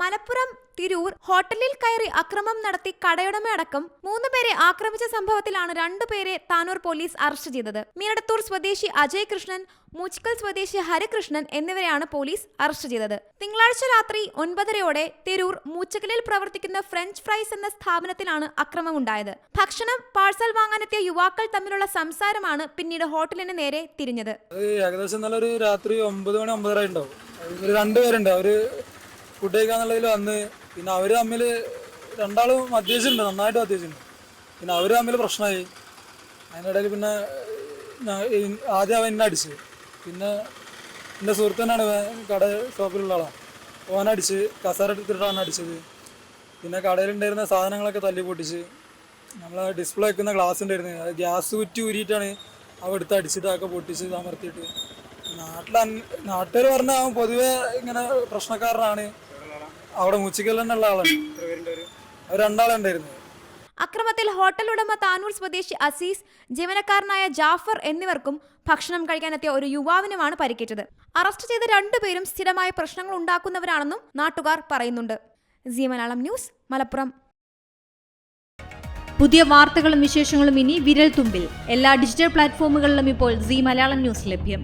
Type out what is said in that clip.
മലപ്പുറം തിരൂർ ഹോട്ടലിൽ കയറി അക്രമം നടത്തി കടയുടമയടക്കം മൂന്ന് പേരെ ആക്രമിച്ച സംഭവത്തിലാണ് രണ്ടുപേരെ താനൂർ പോലീസ് അറസ്റ്റ് ചെയ്തത്. മീനടത്തൂർ സ്വദേശി അജയ് കൃഷ്ണൻ മൂച്ചിക്കൽ സ്വദേശി ഹരികൃഷ്ണൻ എന്നിവരെയാണ് പോലീസ് അറസ്റ്റ് ചെയ്തത്. തിങ്കളാഴ്ച രാത്രി ഒൻപതരയോടെ തിരൂർ മൂച്ചക്കലിൽ പ്രവർത്തിക്കുന്ന ഫ്രഞ്ച് ഫ്രൈസ് എന്ന സ്ഥാപനത്തിലാണ് അക്രമമുണ്ടായത്. ഭക്ഷണം പാഴ്സൽ വാങ്ങാനെത്തിയ യുവാക്കൾ തമ്മിലുള്ള സംസാരമാണ് പിന്നീട് ഹോട്ടലിന് നേരെ തിരിഞ്ഞത്. ഏകദേശം നല്ലൊരു രാത്രി ഒമ്പത് മണി ഒമ്പതര ഉണ്ടാവും രണ്ടുപേരുണ്ട് അവർ ഫുഡ് വന്ന് പിന്നെ അവർ തമ്മിൽ രണ്ടാളും മദ്യപിച്ചിട്ടുണ്ട് നന്നായിട്ട് മദ്യപിച്ചിട്ടുണ്ട് പിന്നെ അവർ തമ്മിൽ പ്രശ്നമായി. അതിനിടയിൽ പിന്നെ ആദ്യം അവൻ എന്നെ അടിച്ച്. പിന്നെ എന്റെ സുഹൃത്ത് തന്നെയാണ് കട ഷോപ്പിലുള്ള ആളാണ് ഓനടിച്ച് കസാര എടുത്തിട്ടാണ് അടിച്ചത്. പിന്നെ കടയിലുണ്ടായിരുന്ന സാധനങ്ങളൊക്കെ തല്ലി പൊട്ടിച്ച് നമ്മൾ ഡിസ്പ്ലേ വെക്കുന്ന ഗ്ലാസ് ഉണ്ടായിരുന്നു. അത് ഗ്യാസ് കുറ്റി ഊരിയിട്ടാണ് അവ എടുത്ത് അടിച്ചിട്ടൊക്കെ പൊട്ടിച്ച് അമർത്തിയിട്ട്. നാട്ടിൽ നാട്ടുകാർ പറഞ്ഞാൽ അവൻ പൊതുവേ ഇങ്ങനെ പ്രശ്നക്കാരനാണ്. അവിടെ മുച്ചിക്കൽ തന്നെ ഉള്ള ആളാണ് രണ്ടാളുണ്ടായിരുന്നു. അക്രമത്തിൽ ഹോട്ടൽ ഉടമ താനൂർ സ്വദേശി അസീസ് ജീവനക്കാരനായ ജാഫർ എന്നിവർക്കും ഭക്ഷണം കഴിക്കാനെത്തിയ ഒരു യുവാവിനുമാണ് പരിക്കേറ്റത്. അറസ്റ്റ് ചെയ്ത രണ്ടുപേരും സ്ഥിരമായ പ്രശ്നങ്ങൾ ഉണ്ടാക്കുന്നവരാണെന്നും നാട്ടുകാർ പറയുന്നുണ്ട്. C Malayalam news Malappuram. പുതിയ വാർത്തകളും വിശേഷങ്ങളും ഇനി വിരൽ തുമ്പിൽ എല്ലാ ഡിജിറ്റൽ പ്ലാറ്റ്ഫോമുകളിലും ഇപ്പോൾ സി മലയാളം ന്യൂസ് ലഭ്യം.